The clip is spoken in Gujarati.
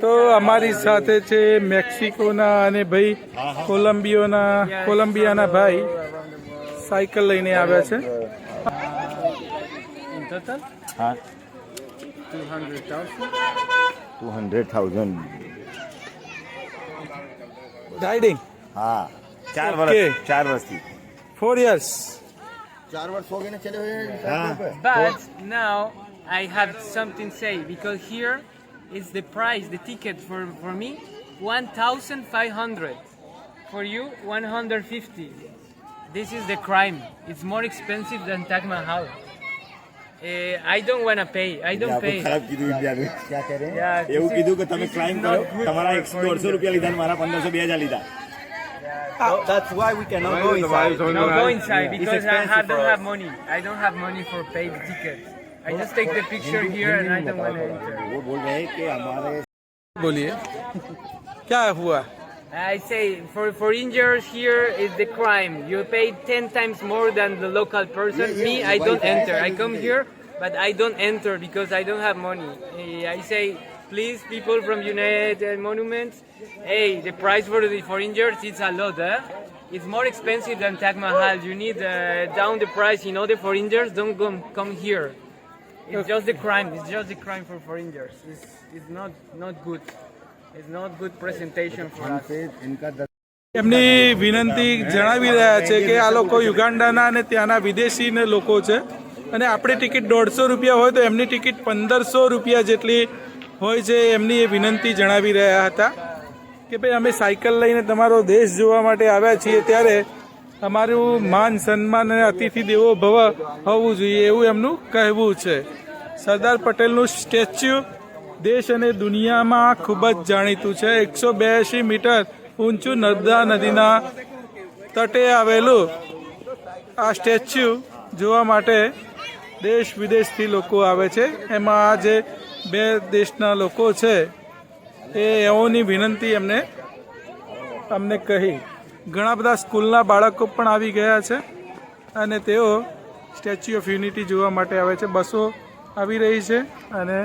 તો અમારી સાથે છે મેક્સિકોના અને ભાઈ કોલંબિયોના કોલંબિયાના ભાઈ સાયકલ લઈને આવ્યા છે. હા. 200,000. ટુ હંડ્રેડ થાઉઝન્ડ રાઇડિંગ હા. ચાર વર્ષ ચાર વર્ષથી four years હા But now I have something to say because here is the price, the ticket for, for me, 1,500. For you, 150. This is the crime. It's more expensive than Taj Mahal. Uh, I don't want to pay. I don't આપણે pay. ખરાબ કીધું ઇન્ડિયાનું ક્યાં કરે Yeah, એવું this કીધું is- કે તમે this is ક્લાઇમ not કરો good તમારા for- એકસો for દોઢસો રૂપિયા લીધા ને મારા પંદરસો બે હજાર લીધા uh, that's why we cannot go inside. No, go inside because I don't have money. I don't have money for paid tickets. I just take the picture here and I don't want to enter. बोलिए क्या हुआ I say for for here, here is the crime. You pay ten times more than the local person. Me, I don't enter. I come here, but I don't enter because I don't have money. Eh, I say please, people from United Monuments. Hey, the price for the for injured it's a lot. Eh? It's more expensive than Taj Mahal. You need uh, down the price in order for injured. Don't come come here. It's just a crime. It's just a crime for foreigners. It's it's not not good. It's not good presentation for us. એમની વિનંતી જણાવી રહ્યા છે કે આ લોકો યુગાન્ડાના અને ત્યાંના વિદેશીને લોકો છે અને આપણી ટિકિટ દોઢસો રૂપિયા હોય તો એમની ટિકિટ પંદરસો રૂપિયા જેટલી હોય છે એમની એ વિનંતી જણાવી રહ્યા હતા કે ભાઈ, અમે સાયકલ લઈને તમારો દેશ જોવા માટે આવ્યા છીએ, ત્યારે અમારું માન, સન્માન અને અતિથિ દેવો ભવ હોવું જોઈએ એવું એમનું કહેવું છે. સરદાર પટેલનું સ્ટેચ્યુ દેશ અને દુનિયામાં ખૂબ જ જાણીતું છે. એકસો બ્યાસી મીટર ઊંચું નર્મદા નદીના તટે આવેલું આ સ્ટેચ્યુ જોવા માટે દેશ વિદેશથી લોકો આવે છે. એમાં આ જે બે દેશના લોકો છે, એ એઓની વિનંતી એમને અમને કહી. ઘણા બધા સ્કૂલના બાળકો પણ આવી ગયા છે અને તેઓ સ્ટેચ્યુ ઓફ યુનિટી જોવા માટે આવે છે. બસો આવી રહી છે અને